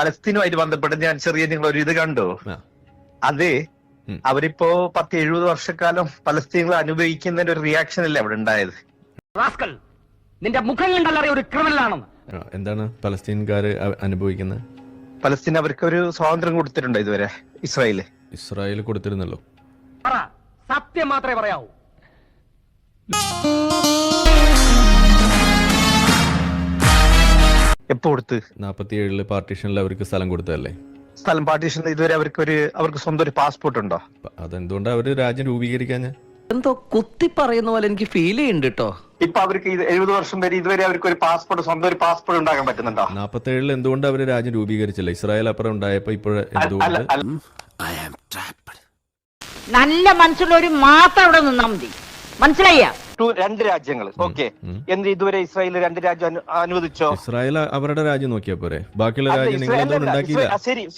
പലസ്തീനുമായിട്ട് ബന്ധപ്പെട്ട് ഞാൻ ചെറിയ നിങ്ങൾ ഒരു ഇത് കണ്ടു അതെ അവരിപ്പോ പത്ത് എഴുപത് വർഷക്കാലം പലസ്തീനുകൾ അനുഭവിക്കുന്നതിന്റെ ഒരു റിയാക്ഷൻ അല്ലേ അവിടെ ഉണ്ടായത്. നിന്റെ മുഖം കണ്ടല്ലറിയ ഒരു എന്താണ് പലസ്തീൻകാര് അനുഭവിക്കുന്നത് പലസ്തീൻ അവർക്ക് ഒരു സ്വാതന്ത്ര്യം കൊടുത്തിട്ടുണ്ട് ഇതുവരെ ഇസ്രായേൽ. ഇസ്രായേൽ കൊടുത്തിരുന്നല്ലോ. സത്യം മാത്രമേ പറയാവൂ. എപ്പോ കൊടുത്ത്? നാപ്പത്തി ഏഴിൽ പാർട്ടീഷനിൽ അവർക്ക് സ്ഥലം കൊടുത്തതല്ലേ? സ്ഥലം പാർട്ടീഷൻ ഇതുവരെ അവർക്ക് ഒരു അവർക്ക് സ്വന്തം ഒരു പാസ്പോർട്ട് ഉണ്ടോ? അതെന്തുകൊണ്ടാ അവർ രാജ്യം രൂപീകരിക്കാൻ? എന്തോ കുത്തി പറയുന്ന പോലെ എനിക്ക് ഫീൽ ചെയ്യുന്നുണ്ട് കേട്ടോ ഇപ്പൊ അവർക്ക് എഴുപത് വർഷം വരെ ഇതുവരെ അവർക്ക് ഒരു പാസ്പോർട്ട് സ്വന്തം ഒരു പാസ്പോർട്ട് ഉണ്ടാക്കാൻ പറ്റുന്നുണ്ടോ? നാപ്പത്തി ഏഴിൽ എന്തുകൊണ്ട് അവർ രാജ്യം രൂപീകരിച്ചില്ല? ഇസ്രായേൽ അപ്പുറം ഉണ്ടായപ്പോ ഇപ്പോഴും നല്ല മനസ്സുള്ളവര് മാത്രം അവിടെ നിന്നാ മതി. മനസ്സിലായ ടു- രണ്ട് രാജ്യങ്ങൾ ഓക്കെ. എന്ത് ഇതുവരെ ഇസ്രായേൽ രണ്ട് രാജ്യം അനുവദിച്ചോ? ഇസ്രായേൽ അവരുടെ രാജ്യം നോക്കിയാ പോരെ. ബാക്കിയുള്ള രാജ്യം ശരി.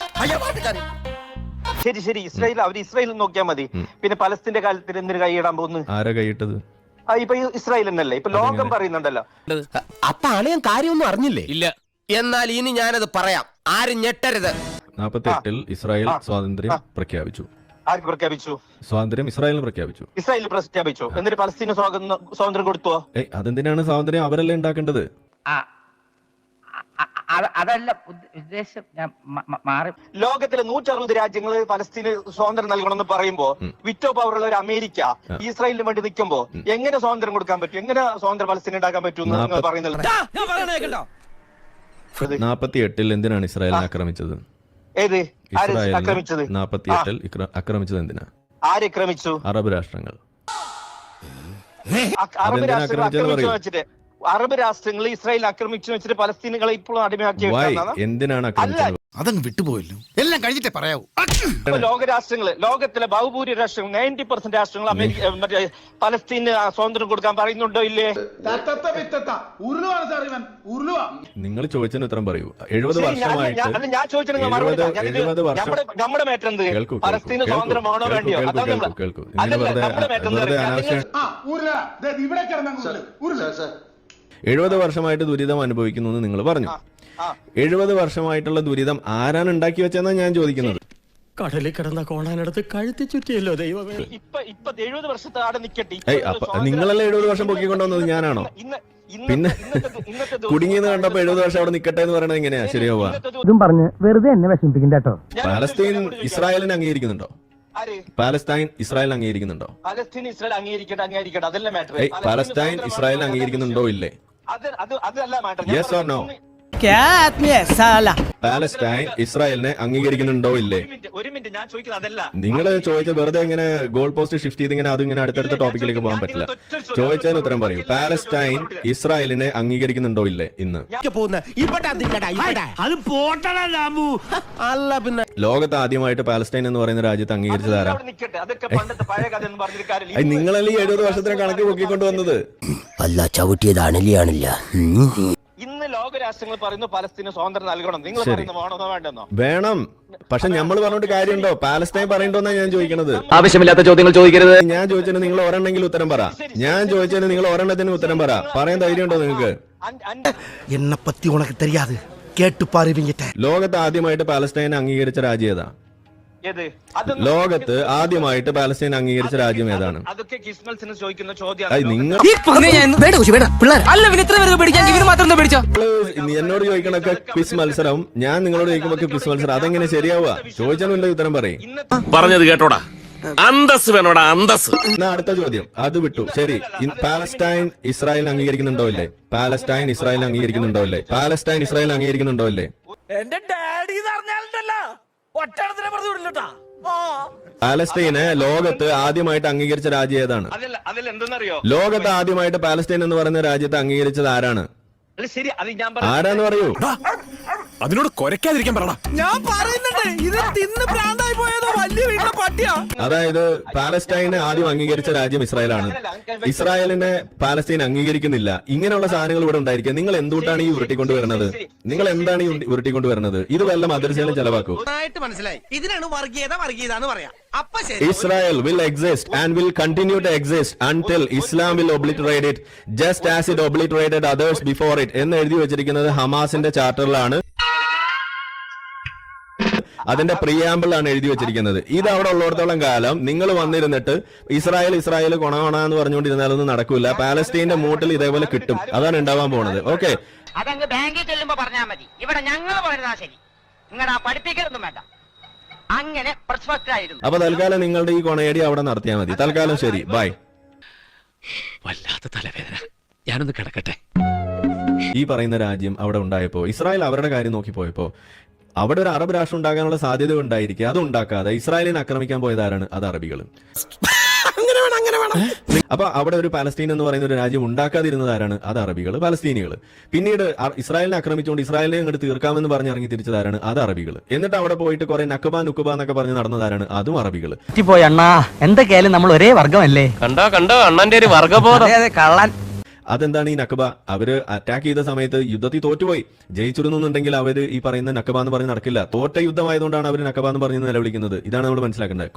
ശരി ശരി. ഇസ്രായേൽ അവർ ഇസ്രായേൽ നോക്കിയാൽ മതി. പിന്നെ പലസ്തീന്റെ കാലത്തിൽ എന്തിനു കൈയിടാൻ പോകുന്നു? ആരാ കൈയിട്ടത്? ആ, ഇപ്പൊ ഇസ്രായേൽ എന്നല്ലേ ഇപ്പൊ ലോകം പറയുന്നുണ്ടല്ലോ. അപ്പൊ ഞാൻ കാര്യമൊന്നും അറിഞ്ഞില്ലേ? ഇല്ല. എന്നാൽ ഇനി ഞാനത് പറയാം. ആരും ഞെട്ടരുത്. നാപ്പത്തി എട്ടിൽ ഇസ്രായേൽ സ്വാതന്ത്ര്യം പ്രഖ്യാപിച്ചു. ആർക്ക് പ്രഖ്യാപിച്ചു? സ്വാതന്ത്ര്യം ഇസ്രായേലിന് പ്രഖ്യാപിച്ചു. ഇസ്രായേലിൽ പ്രഖ്യാപിച്ചു. എന്നിട്ട് പലസ്തീന് സ്വാതന്ത്ര്യം കൊടുത്തോ? ഏയ് അതെന്തിനാണ് സ്വാതന്ത്ര്യം അവരല്ലേ ഉണ്ടാക്കേണ്ടത്? അതല്ല ഉദ്ദ- ഉദ്ദേശം ഞാൻ മാറി. ലോകത്തിലെ നൂറ്റി അറുപത് രാജ്യങ്ങൾ പലസ്തീന് സ്വാതന്ത്ര്യം നൽകണമെന്ന് പറയുമ്പോ വിറ്റോ പവറുള്ള ഒരു അമേരിക്ക ഇസ്രായേലിന് വേണ്ടി നിൽക്കുമ്പോ എങ്ങനെ സ്വാതന്ത്ര്യം കൊടുക്കാൻ പറ്റും? എങ്ങനെ സ്വാതന്ത്ര്യം പലസ്തീൻ ഉണ്ടാക്കാൻ പറ്റും എന്ന് നിങ്ങൾ പറയുന്നത് നാപ്പത്തി എട്ടിൽ എന്തിനാണ് ഇസ്രായേലിനെ ആക്രമിച്ചത്? ഏത്? ആര് ആക്രമിച്ചത്? നാപ്പത്തിയെട്ടിൽ ആക്രമിച്ചത് എന്തിനാ? ആര് ആക്രമിച്ചു? അറബ് രാഷ്ട്രങ്ങൾ. അറബ് രാഷ്ട്രങ്ങൾ ആക്രമിച്ചു അറബ് രാഷ്ട്രങ്ങൾ ഇസ്രായേൽ ആക്രമിച്ചു വെച്ചിട്ട് പലസ്തീനുകളെ ഇപ്പോഴും അടിമയാക്കി വെക്കാന്നാണ് എന്തിനാണ് ആക്രമിച്ചത് അതങ്ങ് വിട്ടുപോയല്ലോ. എല്ലാം കഴിഞ്ഞിട്ടേ പറയാവൂ. ഇപ്പൊ ലോക രാഷ്ട്രങ്ങൾ ലോകത്തിലെ ബഹുഭൂരി രാഷ്ട്രങ്ങൾ നയന്റി പെർസെന്റ് രാഷ്ട്രങ്ങൾ അമേരിക്ക മറ്റേ പലസ്തീന് സ്വാതന്ത്ര്യം കൊടുക്കാൻ പറയുന്നുണ്ടോ ഇല്ലേ? നിങ്ങൾ ചോദിച്ചതിന് ഉത്തരം പറയൂ. എഴുപത് ശരി, ഞാൻ- വർഷമായിട്ട് ഞാൻ- അല്ല, ഞാൻ ചോദിച്ചത് നിങ്ങൾ മറുപടി എഴുപത് താ. ഞാൻ എഴുപത് വർഷം നമ്മുടെ നമ്മുടെ മേറ്റർ എന്ത്? കേൾക്കൂ പലസ്തീന് കേൾക്കൂ, സ്വാതന്ത്ര്യം വേണോ കേൾക്കൂ, വേണ്ടിയോ? കേൾക്കൂ, അതാണ് കേൾക്കൂ, നമ്മള്- കേൾക്കൂ. നിങ്ങൾ അല്ലല്ല, വെറുതെ നമ്മുടെ മേറ്റർ എന്ത്? വെറുതെ പറയാ? അനാവശ്യം നിങ്ങൾ- ആ ഉരുള. ഇവിടെ കിടന്നു ഉരുള. എഴുപത് വർഷമായിട്ട് ദുരിതം അനുഭവിക്കുന്നു എന്ന് നിങ്ങൾ പറഞ്ഞു. എഴുപത് വർഷമായിട്ടുള്ള ദുരിതം ആരാണ് ഉണ്ടാക്കി വെച്ചെന്നാണ് ഞാൻ ചോദിക്കുന്നത്. കടലിൽ കിടന്ന കോണാനടുത്ത് കഴുത്തി ചുറ്റിയല്ലോ ദൈവമേ. ഇപ്പൊ ഇപ്പൊ എഴുപത് വർഷത്തെ ആടെ നിക്കട്ടെ. നിങ്ങളല്ലേ എഴുപത് വർഷം പൊക്കിക്കൊണ്ടുവന്നത് ഞാനാണോ? ഇന്ന് ഇന്ന് പിന്നെ ഇന്നത്തെ- ഇന്നത്തെ ദിവസം- കുടുങ്ങിയെന്ന് കണ്ടപ്പോ എഴുപത് വർഷം അവിടെ നിക്കട്ടെ എന്ന് പറയണത് എങ്ങനെയാ? ശരിയാവുക. ഇതും പറഞ്ഞ് വെറുതെ എന്നെ വിഷമിപ്പിക്കണ്ട കേട്ടോ. പാലസ്തീൻ ഇസ്രായേലിനെ അംഗീകരിക്കുന്നുണ്ടോ? ആര്? പാലസ്തീൻ ഇസ്രായേൽ അംഗീകരിക്കുന്നുണ്ടോ? പാലസ്തീൻ ഇസ്രായേൽ അംഗീകരിക്കട്ടെ അംഗീകരിക്കട്ടെ. അതല്ല മാറ്റർ പാലസ്തീൻ ഇസ്രായേൽ അംഗീകരിക്കുന്നുണ്ടോ ഇല്ലേ? അത് അത് അതല്ല മാറ്റർ പാലസ്തീൻ ഇസ്രായേലിനെ അംഗീകരിക്കുന്നുണ്ടോ ഇല്ലേ? ഒരു മിനിറ്റ് ഒരു മിനിറ്റ് ഞാൻ ചോദിക്കുന്നത് അതല്ല. നിങ്ങൾ ചോദിച്ച വെറുതെ ഇങ്ങനെ ഗോൾ പോസ്റ്റ് ഷിഫ്റ്റ് ചെയ്ത് ഇങ്ങനെ അതിങ്ങനെ അടുത്തടുത്ത ടോപ്പിക്കിലേക്ക് പോകാൻ പറ്റില്ല. ചോദിച്ചതിന് ഉത്തരം പറയൂ. പാലസ്റ്റൈൻ ഇസ്രായേലിനെ അംഗീകരിക്കുന്നുണ്ടോ ഇല്ലേ ഇന്ന്? പോകുന്ന. ഇവിടെ അതില്ലടാ ഇവിടെ അത് പോട്ടടാ രാമു. അല്ല പിന്നെ. ലോകത്ത് ആദ്യമായിട്ട് പാലസ്റ്റൈൻ എന്ന് പറയുന്ന രാജ്യത്ത് അംഗീകരിച്ചത് ആരാ? നിൽക്കട്ടെ അതൊക്കെ പണ്ടത്തെ പഴയ കഥ എന്ന് പറഞ്ഞൊരു കാര്യമില്ല. അത് നിങ്ങളല്ലേ എഴുപത് വർഷത്തിന് കണക്ക് പൊക്കിക്കൊണ്ട് വന്നത്? അല്ല ചവിട്ടിയത് അണലിയാണില്ല. രാഷ്ട്രങ്ങൾ പറയുന്നു പലസ്തീന് സ്വാതന്ത്ര്യം നൽകണം. നിങ്ങൾ പറയുന്നത് വേണമെന്നോ വേണ്ടെന്നോ? വേണം. പക്ഷെ നമ്മൾ പറഞ്ഞിട്ട് കാര്യമുണ്ടോ? പാലസ്തീൻ പറയണ്ടോന്നാ ഞാൻ ചോദിക്കണത്? ആവശ്യമില്ലാത്ത ചോദ്യങ്ങൾ ചോദിക്കരുത്. ഞാൻ ചോദിച്ചത് നിങ്ങൾ ഒരെണ്ണെങ്കിൽ ഉത്തരം പറ. ഞാൻ ചോദിച്ചത് നിങ്ങൾ ഒരെണ്ണത്തിന് ഉത്തരം പറ. പറയാൻ ധൈര്യം ഉണ്ടോ നിങ്ങൾക്ക്? എന്നെ പറ്റി ഉണക്ക് തരിയാതെ കേട്ടു പാറിവിങ്ങിട്ടെ ലോകത്ത് ആദ്യമായിട്ട് പാലസ്തീനെ അംഗീകരിച്ച രാജ്യതാ ലോകത്ത് ആദ്യമായിട്ട് പാലസ്തീൻ അംഗീകരിച്ച രാജ്യം ഏതാണ്? അതൊക്കെ കിസ്മൽസിന് ചോദിക്കുന്ന എന്നോട് ചോദിക്കണൊക്കെ ക്വിസ് മത്സരം ഞാൻ നിങ്ങളോട് ചോദിക്കുമ്പോ ക്വിസ് മത്സരം അതെങ്ങനെ ശരിയാവുക? ചോദിച്ചാലും ഉത്തരം പറയും. പറഞ്ഞത് കേട്ടോടാ. അന്തസ് വേണോടാ അന്തസ്. എന്നാ അടുത്ത ചോദ്യം. അത് വിട്ടു. ശരി. പാലസ്റ്റൈൻ ഇസ്രായേൽ അംഗീകരിക്കുന്നുണ്ടോ അല്ലേ പാലസ്റ്റൈൻ ഇസ്രായേൽ അംഗീകരിക്കുന്നുണ്ടോ അല്ലേ പാലസ്റ്റൈൻ ഇസ്രായേൽ അംഗീകരിക്കുന്നുണ്ടോ അല്ലേ എന്റെ ഡാഡി പറഞ്ഞാലുണ്ടല്ലോ. ഒറ്റടത്തിനെ പറഞ്ഞു വിടില്ലട്ടാ. പാലസ്റ്റൈന് ലോകത്ത് ആദ്യമായിട്ട് അംഗീകരിച്ച രാജ്യം ഏതാണ്? ലോകത്ത് ആദ്യമായിട്ട് പാലസ്തീൻ എന്ന് പറയുന്ന രാജ്യത്തെ അംഗീകരിച്ചത് ആരാണ്? അല്ല ശരി അത് ഞാൻ പറഞ്ഞു ആരാന്ന് പറയൂ. അതിനോട് കൊരക്കാതിരിക്കാൻ പറടാ ഞാൻ പറയുന്നുണ്ട് ഇത് തിന്ന് പ്രാന്തായി പോയതോ? വലിയ വീട്ടിലെ പട്ടിയാ. അതായത് പാലസ്റ്റൈനെ ആദ്യം അംഗീകരിച്ച രാജ്യം ഇസ്രായേലാണ്. ഇസ്രായേലിനെ പാലസ്തീൻ അംഗീകരിക്കുന്നില്ല. ഇങ്ങനെയുള്ള സാധനങ്ങൾ ഇവിടെ ഉണ്ടായിരിക്കുക. നിങ്ങൾ എന്തുകൊണ്ടാണ് ഈ ഉരുട്ടിക്കൊണ്ട് വരുന്നത് നിങ്ങൾ എന്താണ് ഈ ഉരുട്ടിക്കൊണ്ട് വരുന്നത് ഇത് വല്ല മദ്രസയിലും ചെലവാക്കൂ. മനസ്സിലായി. ഇതിനാണ് വർഗീയത വർഗീയത എന്ന് പറയാം Israel Israel will exist and will continue to exist until Islam will obliterate it just as it obliterated others before it എന്ന് എഴുതി വെച്ചിരിക്കുന്നത് ഹമാസിന്റെ ചാർട്ടറിലാണ് അതിന്റെ പ്രിയാമ്പിൾ ആണ് എഴുതി വെച്ചിരിക്കുന്നത്. ഇത് അവിടെ ഉള്ളിടത്തോളം കാലം നിങ്ങൾ വന്നിരുന്നിട്ട് ഇസ്രായേൽ ഇസ്രായേൽ കൊണകൊണ എന്ന് പറഞ്ഞുകൊണ്ടിരുന്നാലൊന്നും നടക്കൂല. പാലസ്തീന്റെ മൂട്ടിൽ ഇതേപോലെ കിട്ടും. അതാണ് ഉണ്ടാവാൻ പോണത്. ഓക്കെ. അതങ്ങ് ബാങ്കിൽ ചെല്ലുമ്പോ പറഞ്ഞാൽ മതി. ഇവിടെ ഞങ്ങൾ പറഞ്ഞാ ശരി. നിങ്ങളുടെ പഠിപ്പിക്കലൊന്നും വേണ്ട. അങ്ങനെ അപ്പൊ തൽക്കാലം നിങ്ങളുടെ ഈ കൊണയടി അവിടെ നടത്തിയാൽ മതി. തൽക്കാലം ശരി. ബൈ വല്ലാത്ത തലവേദന. ഞാനൊന്ന് കിടക്കട്ടെ. ഈ പറയുന്ന രാജ്യം അവിടെ ഉണ്ടായപ്പോ ഇസ്രായേൽ അവരുടെ കാര്യം നോക്കി പോയപ്പോ അവിടെ ഒരു അറബ് രാഷ്ട്രം ഉണ്ടാകാനുള്ള സാധ്യത ഉണ്ടായിരിക്കുക അത് ഉണ്ടാക്കാതെ ഇസ്രായേലിനെ ആക്രമിക്കാൻ പോയതാരാണ്? അത് അറബികൾ. അപ്പൊ അവിടെ ഒരു പാലസ്തീൻ എന്ന് പറയുന്ന ഒരു രാജ്യം ഉണ്ടാക്കാതിരുന്നതാരാണ്? അത് അറബികൾ പാലസ്തീനികൾ. പിന്നീട് ഇസ്രായേലിനെ ആക്രമിച്ചുകൊണ്ട് ഇസ്രായേലിനെ അങ്ങോട്ട് തീർക്കാമെന്ന് പറഞ്ഞ് ഇറങ്ങി തിരിച്ചതാരാണ്? അത് അറബികൾ. എന്നിട്ട് അവിടെ പോയിട്ട് കുറെ നക്കുബ നുക്കുബ എന്നൊക്കെ പറഞ്ഞ് നടന്നതാരാണ്? അതും അറബികൾ. പോയി അണ്ണാ. എന്തൊക്കെയായാലും നമ്മൾ ഒരേ വർഗമല്ലേ കണ്ടോ കണ്ടോ അണ്ണന്റെ ഒരു വർഗബോധം കള്ളൻ. അതെന്താണ് ഈ നക്കബ അവർ അറ്റാക്ക് ചെയ്ത സമയത്ത് യുദ്ധത്തിൽ തോറ്റുപോയി. ജയിച്ചിരുന്നുണ്ടെങ്കിൽ അവർ ഈ പറയുന്ന നക്കബ എന്ന് പറഞ്ഞ് നടക്കില്ല. തോറ്റ യുദ്ധമായതുകൊണ്ടാണ് അവർ നക്കബ എന്ന് പറഞ്ഞ് നിലവിളിക്കുന്നത്. ഇതാണ് നമ്മൾ മനസ്സിലാക്കേണ്ടത്.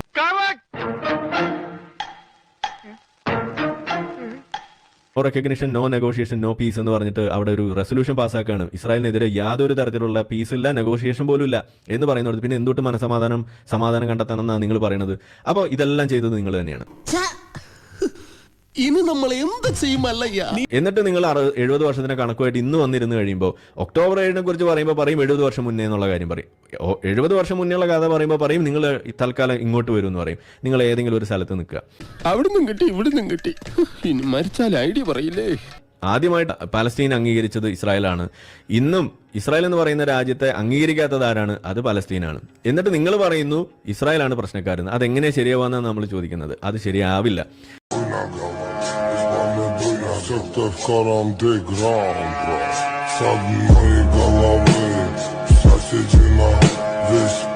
No recognition no negotiation no peace എന്ന് പറഞ്ഞിട്ട് അവിടെ ഒരു റെസൊല്യൂഷൻ പാസ്സാക്കുകയാണ്. ഇസ്രായേലിനെതിരെ യാതൊരു തരത്തിലുള്ള പീസ് ഇല്ല നെഗോഷിയേഷൻ പോലും ഇല്ല എന്ന് പറയുന്നത്. പിന്നെ എന്തുകൊണ്ട് മനസമാധാനം സമാധാനം കണ്ടെത്തണമെന്നാണ് നിങ്ങൾ പറയുന്നത്? അപ്പോൾ ഇതെല്ലാം ചെയ്തത് നിങ്ങൾ തന്നെയാണ്. ഇനി നമ്മൾ എന്ത് ചെയ്യുമല്ലയ്യ എന്നിട്ട് നിങ്ങൾ എഴുപത് വർഷത്തിന്റെ കണക്കുമായിട്ട് ഇന്ന് വന്നിരുന്ന് കഴിയുമ്പോൾ ഒക്ടോബർ ഏഴിനെ കുറിച്ച് പറയുമ്പോൾ പറയും എഴുപത് വർഷം മുന്നേ എന്നുള്ള കാര്യം പറയും. എഴുപത് വർഷം മുന്നേയുള്ള കഥ പറയുമ്പോൾ പറയും നിങ്ങൾ തൽക്കാലം ഇങ്ങോട്ട് വരും എന്ന് പറയും. നിങ്ങൾ ഏതെങ്കിലും ഒരു സ്ഥലത്ത് നിൽക്കുക. അവിടുന്ന് കിട്ടി ഇവിടുന്ന് കിട്ടി. ഇനി മരിച്ചാൽ ഐഡിയ പറയില്ലേ? ആദ്യമായിട്ട് പലസ്തീൻ അംഗീകരിച്ചത് ഇസ്രായേലാണ്. ഇന്നും ഇസ്രായേൽ എന്ന് പറയുന്ന രാജ്യത്തെ അംഗീകരിക്കാത്തത് ആരാണ്? അത് പലസ്തീനാണ്. എന്നിട്ട് നിങ്ങൾ പറയുന്നു ഇസ്രായേലാണ് പ്രശ്നക്കാരെന്ന്. അതെങ്ങനെ ശരിയാവാന്നാണ് നമ്മൾ ചോദിക്കുന്നത്. അത് ശരിയാവില്ല. Facetę w korondy grąbro Sad mojej galowy Sąsiedzie na wyspie